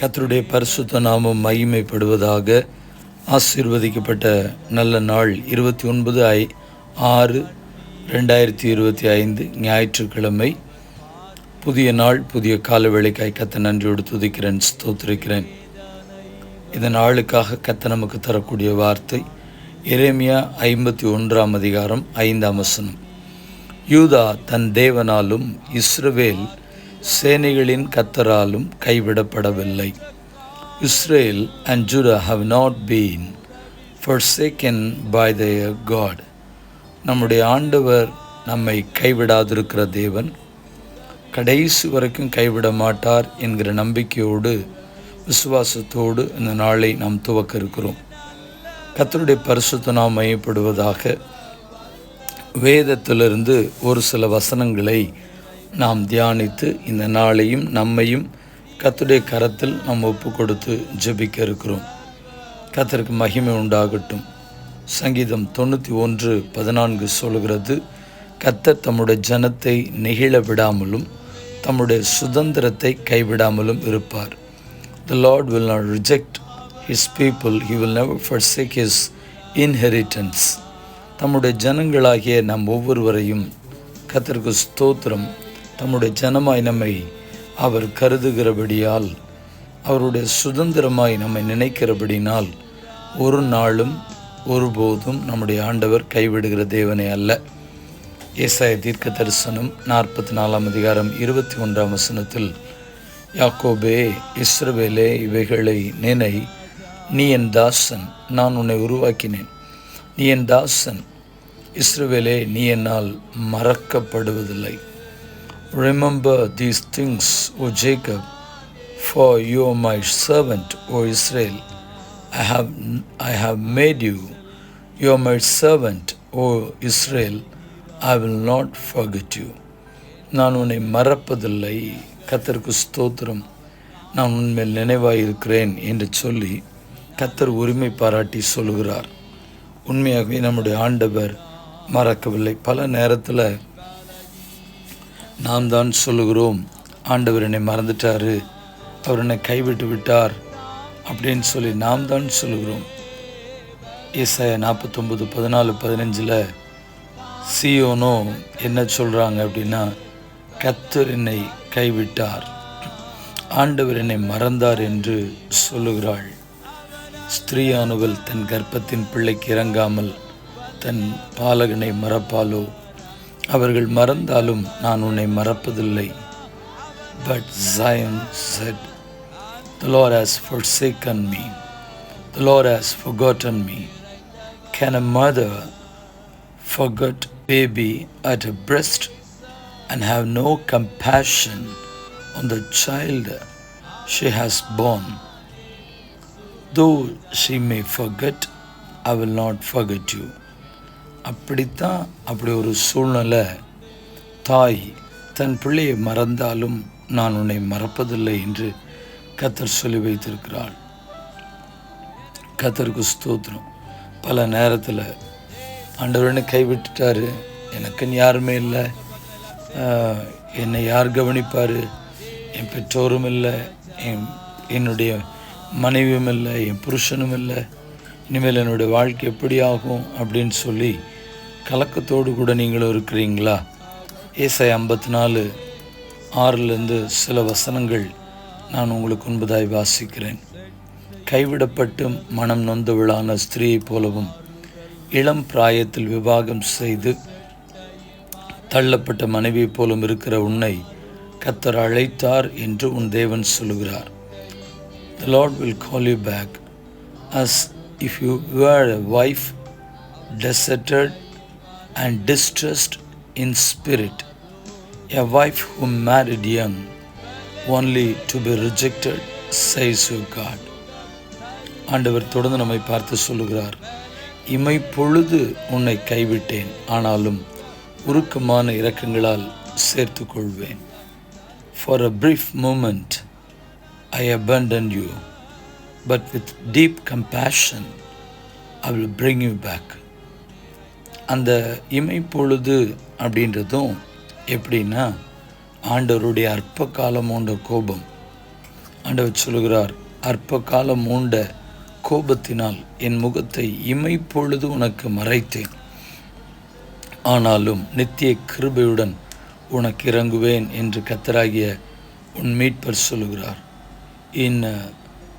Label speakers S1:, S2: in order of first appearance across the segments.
S1: கத்தருடைய பரிசுத்த நாமம் மகிமைப்படுவதாக ஆசீர்வதிக்கப்பட்ட நல்ல நாள் இருபத்தி ஒன்பது ஐ ஆறு ரெண்டாயிரத்தி இருபத்தி ஐந்து ஞாயிற்றுக்கிழமை. புதிய நாள் புதிய கால வேளைக்காய் கத்த நன்றியோடு துதிக்கிறேன் ஸ்தோத்திருக்கிறேன். இந்த நாளுக்காக கத்த நமக்கு தரக்கூடிய வார்த்தை எரேமியா ஐம்பத்தி ஒன்றாம் அதிகாரம் ஐந்தாம் வசனம். யூதா தன் தேவனாலும் இஸ்ரவேல் சேனைகளின் கத்தராலும் கைவிடப்படவில்லை. Israel and Judah have not been for forsaken by their God நம்முடைய ஆண்டவர் நம்மை கைவிடாதிருக்கிற தேவன் கடைசி வரைக்கும் கைவிட மாட்டார் என்கிற நம்பிக்கையோடு விசுவாசத்தோடு இந்த நாளை நாம் துவக்க இருக்கிறோம். கத்தருடைய பரிசுத்த நாம் மையப்படுவதாக வேதத்திலிருந்து ஒரு சில வசனங்களை நாம் தியானித்து இந்த நாளையும் நம்மையும் கத்துடைய கரத்தில் நாம் ஒப்பு கொடுத்து ஜெபிக்க இருக்கிறோம். கத்தருக்கு மகிமை உண்டாகட்டும். சங்கீதம் தொண்ணூற்றி ஒன்று பதினான்கு சொல்கிறது கத்தர் தம்முடைய ஜனத்தை நெகிழ விடாமலும் தம்முடைய சுதந்திரத்தை கைவிடாமலும் இருப்பார். The Lord will not reject his people he will never forsake his inheritance தம்முடைய ஜனங்களாகிய நம் ஒவ்வொருவரையும் கத்தருக்கு ஸ்தோத்திரம் தம்முடைய ஜனமாய் நம்மை அவர் கருதுகிறபடியால் அவருடைய சுதந்திரமாய் நம்மை நினைக்கிறபடினால் ஒரு நாளும் ஒருபோதும் நம்முடைய ஆண்டவர் கைவிடுகிற தேவனே அல்ல. ஏசாய தீர்க்க தரிசனம் நாற்பத்தி நாலாம் அதிகாரம் இருபத்தி ஒன்றாம் வசனத்தில் யாக்கோபே இஸ்ரவேலே இவைகளை நினை நீ என் தாசன் நான் உன்னை உருவாக்கினேன். நீ என் தாசன் இஸ்ரவேலே நீ என்னால் மறக்கப்படுவதில்லை. Remember these things O Jacob for you are my servant, O Israel I have, I have made you you are my servant, O Israel I will not forget you நான் உன்னை மறப்பதில்லை. கத்தருக்கு ஸ்தோத்திரம். நான் உன்மேல் நினைவாயிருக்கிறேன் என்று சொல்லி கத்தர் உரிமை பாராட்டி சொல்லுகிறார். உண்மையாகவே நம்முடைய ஆண்டவர் மறக்கவில்லை. பல நேரத்தில் நாம் தான் சொல்லுகிறோம். ஆண்டவர் என்னை மறந்துட்டார். அவர் என்னை கைவிட்டு விட்டார் அப்படின்னு சொல்லி நாம் தான் சொல்லுகிறோம். இசை நாற்பத்தொம்பது பதினாலு பதினஞ்சில் சியோனோ என்ன சொல்கிறாங்க அப்படின்னா கத்தர் என்னை கைவிட்டார். ஆண்டவர் என்னை மறந்தார் என்று சொல்லுகிறாள். ஸ்திரீயானவள் தன் கர்ப்பத்தின் பிள்ளைக்கு இறங்காமல் தன் பாலகனை மறப்பாலோ அவர்கள் மறந்தாலும் நான் உன்னை மறப்பதில்லை but Zion said, The Lord has forsaken me. The Lord has forgotten me. Can a mother forget baby at her breast and have no compassion on the child she has born? Though she may forget, I will not forget you. அப்படித்தான் அப்படி ஒரு சூழ்நிலை தாய் தன் பிள்ளையை மறந்தாலும் நான் உன்னை மறப்பதில்லை என்று கத்தர் சொல்லி வைத்திருக்கிறாள் கத்தருக்கு ஸ்தோத்திரம். பல நேரத்தில் ஆண்டவரனை கைவிட்டுட்டாரு எனக்குன்னு யாருமே இல்லை. என்னை யார் கவனிப்பார்? என் பெற்றோரும் இல்லை. என் என்னுடைய மனைவியும் இல்லை. என் புருஷனும் இல்லை. இனிமேல் என்னுடைய வாழ்க்கை எப்படி ஆகும் அப்படின்னு சொல்லி கலக்கத்தோடு கூட நீங்களும் இருக்கிறீங்களா? ஏசை ஐம்பத்தி நாலு ஆறுலேருந்து சில வசனங்கள் நான் உங்களுக்கு முன்பதாய் வாசிக்கிறேன். கைவிடப்பட்டு மனம் நொந்தவளான ஸ்திரீயைப் போலவும் இளம் பிராயத்தில் விவாகம் செய்து தள்ளப்பட்ட மனைவியைப் போலும் இருக்கிற உன்னை கத்தர் அழைத்தார் என்று உன் தேவன் சொல்லுகிறார். The Lord will call you back as if you were a wife and distressed in spirit a wife who married young, only to be rejected, says you God. ஆண்டவர் தொடர்ந்து நம்மை பார்த்து சொல்லுகிறார் இமை பொழுது உன்னை கைவிட்டேன் ஆனாலும் உருக்கமான இரக்கங்களால் சேர்த்து கொள்வேன் for a brief moment I abandon you but with deep compassion I will bring you back அந்த இமைப்பொழுது அப்படின்றதும் எப்படின்னா ஆண்டவருடைய அற்ப உண்ட கோபம். ஆண்டவர் சொல்கிறார் அற்ப காலம் மூண்ட கோபத்தினால் என் முகத்தை இமைப்பொழுது உனக்கு மறைத்தேன். ஆனாலும் நித்திய கிருபையுடன் உனக்கு இறங்குவேன் என்று கத்தராகிய உன் மீட்பர் சொல்கிறார் in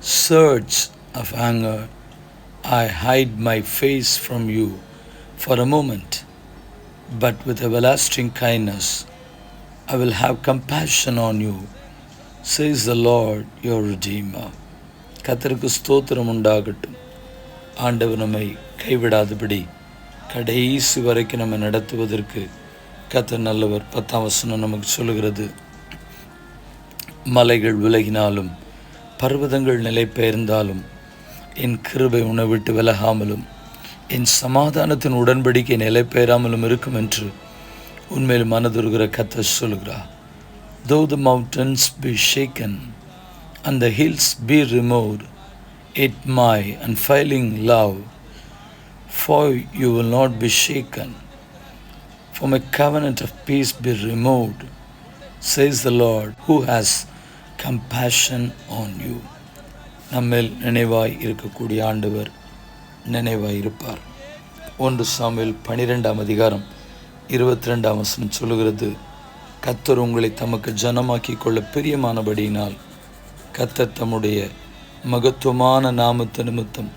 S1: surge of anger I hide my face from you for a moment, but with everlasting kindness I will have compassion on you, says the Lord your Redeemer. கத்தருக்கு ஸ்தோத்திரம் உண்டாகட்டும் ஆண்டவர் நம்மை கைவிடாதபடி கடைசி வரைக்கும் நம்ம நடத்துவதற்கு கத்தர் நல்லவர் பத்தாம் வசனம் நமக்கு சொல்லுகிறது மலைகள் விலகினாலும் பர்வதங்கள் நிலை பெயர்ந்தாலும் என் கிருபை உணவிட்டு விலகாமலும் என் சமாதானத்தின் உடன்படிக்கை நிலை பெறாமலும் இருக்கும் என்று உண்மையில் மனதுருகிற கத்த சொல்கிறார் though the mountains be shaken and the hills be removed it my and failing love for you will not be shaken. From a covenant of peace be removed, says the Lord, who has compassion on you. நம்மில் நினைவாய் இருக்கக்கூடிய ஆண்டவர் நினைவாக இருப்பார் ஒன்று சாமியில் பனிரெண்டாம் அதிகாரம் இருபத்தி ரெண்டாம் வசனம் சொல்லுகிறது கத்தர் உங்களை தமக்கு ஜனமாக்கிக் கொள்ள பிரியமானபடியினால் கத்தர் தம்முடைய மகத்துவமான நாமத்து நிமித்தம்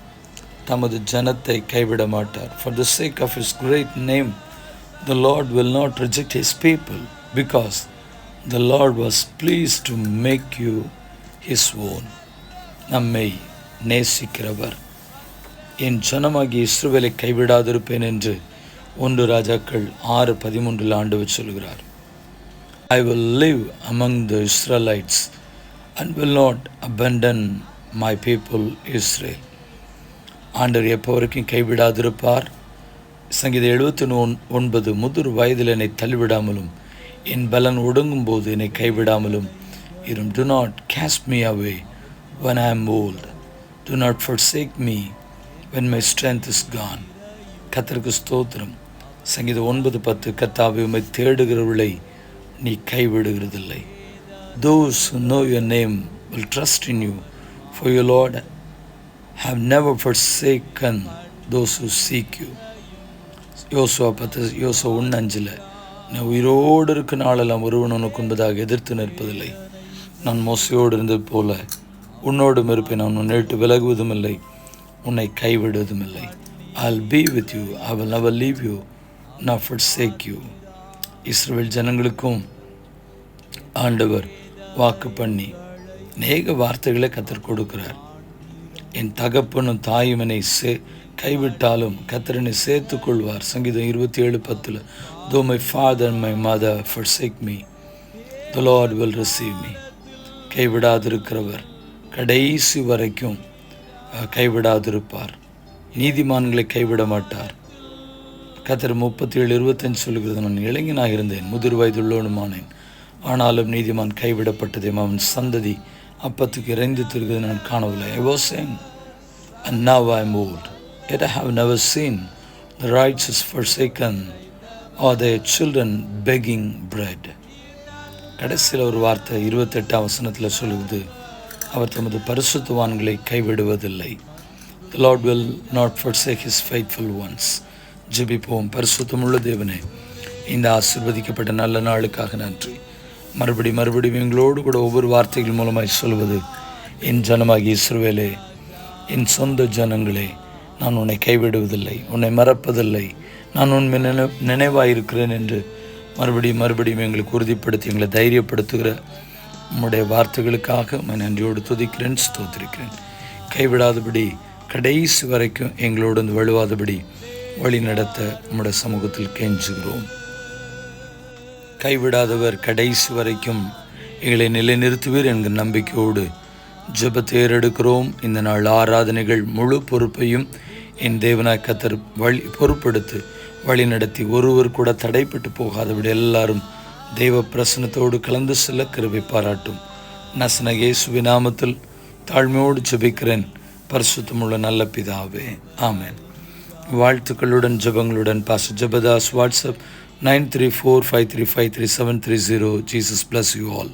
S1: தமது ஜனத்தை கைவிட மாட்டார். For the sake of his great name the Lord will not reject his people because the Lord was pleased to make you his own நம்மை நேசிக்கிறவர். என் ஜனமாகி இஸ்ரவேலை கைவிடாதிருப்பேன் என்று ஒன்று ராஜாக்கள் ஆறு பதிமூன்றில் ஆண்டு சொல்கிறார். I will live among the Israelites and will not abandon my people Israel ஆண்டவர் எப்போ வரைக்கும் கைவிடாதிருப்பார்? சங்கீத எழுபத்தி ஒன் ஒன்பது முதிர் வயதில் என்னை தள்ளிவிடாமலும் என் பலன் ஒடுங்கும் போது என்னை கைவிடாமலும். இரும் do not cast me away when I am old do not forsake me when my strength is gone கத்தருக்கு ஸ்தோத்திரம். சங்கீதம் ஒன்பது பத்து கத்தாவை உண்மை தேடுகிறவர்களை நீ கைவிடுகிறதில்லை. Those know your name will trust in you for you Lord Lord never forsake those who seek you யோசுவா பத்து யோசுவா ஒன்று அஞ்சில் நான் உயிரோடு இருக்க நாளெல்லாம் ஒருவன் உனக்கு உண்பதாக எதிர்த்து நிற்பதில்லை. நான் மோசையோடு இருந்தது போல உன்னோடும் இருப்பேன். நான் உன்னை விலகுவதும் இல்லை உன்னை கைவிடுவதும் இல்லை I will be with you I will never leave you nor forsake you Israel ஜனங்களுக்கும் ஆண்டவர் வாக்கு பண்ணி அநேக வார்த்தைகளை கத்தர் கொடுக்கிறார். என் தகப்பனும் தாயும் என்னை சே கைவிட்டாலும் கத்தரனை சேர்த்து கொள்வார் சங்கீதம் இருபத்தி ஏழு பத்தில் though my father my mother forsake me the Lord will receive me கைவிடாதிருக்கிறவர் கடைசி வரைக்கும் கைவிடாதிருப்பார். நீதிமான்களை கைவிட மாட்டார். கத்தர் முப்பத்தி ஏழு இருபத்தஞ்சு சொல்கிறது நான் இளைஞனாக இருந்தேன் முதிர் வயதுள்ளவனுமானேன். ஆனாலும் நீதிமான் கைவிடப்பட்டதையும் அவன் சந்ததி அப்பத்துக்கு இறைந்து திருகிறது நான் காணவில்லை. I was saying now I I am old. Yet seen have never seen the righteous forsaken or their children begging bread கடைசியில் ஒரு வார்த்தை இருபத்தெட்டாம் வசனத்தில் சொல்லுது அவர் தமது பரிசுத்தவான்களை கைவிடுவதில்லை. Lord will not for forsake his faithful ones ஜெபிப்போம். பரிசுத்தமுள்ள தேவனே இந்த ஆசிர்வதிக்கப்பட்ட நல்ல நாளுக்காக நன்றி. மறுபடி மறுபடியும் எங்களோடு கூட ஒவ்வொரு வார்த்தைகள் மூலமாய் சொல்வது என் ஜனமாகி இஸ்ரவேலே என் சொந்த ஜனங்களே நான் உன்னை கைவிடுவதில்லை உன்னை மறப்பதில்லை நான் உண்மை நினை நினைவாயிருக்கிறேன் என்று மறுபடியும் மறுபடியும் எங்களுக்கு உறுதிப்படுத்தி எங்களை தைரியப்படுத்துகிற உம்முடைய வார்த்தைகளுக்காக உம்மை நன்றியோடு துதிக்கிறேன் ஸ்தோத்திருக்கிறேன். கைவிடாதபடி கடைசி வரைக்கும் எங்களோடு வந்து வழுவாதபடி வழி நடத்த உம்முடைய சமூகத்தில் கெஞ்சுகிறோம். கைவிடாதவர் கடைசி வரைக்கும் எங்களை நிலைநிறுத்துவீர் என்கிற நம்பிக்கையோடு ஜெபத்தை ஏறெடுக்கிறோம். இந்த நாள் ஆராதனைகள் முழு பொறுப்பையும் என் தேவனாய் கத்தர் வழி பொறுப்படுத்து வழி நடத்தி ஒருவர் கூட தடைப்பட்டு போகாதபடி எல்லாரும் தெய்வ பிரசனத்தோடு கலந்து செல்ல கிருபை பாராட்டும் நசன இயேசுவி நாமத்தில் தாழ்மையோடு ஜெபிக்கிறேன். பரிசுத்தமுள்ள நல்ல பிதாவே ஆமேன். வாழ்த்துக்களுடன் ஜபங்களுடன் பாச ஜபதாஸ் WhatsApp nine three four five three five three seven three zero. Jesus bless you all.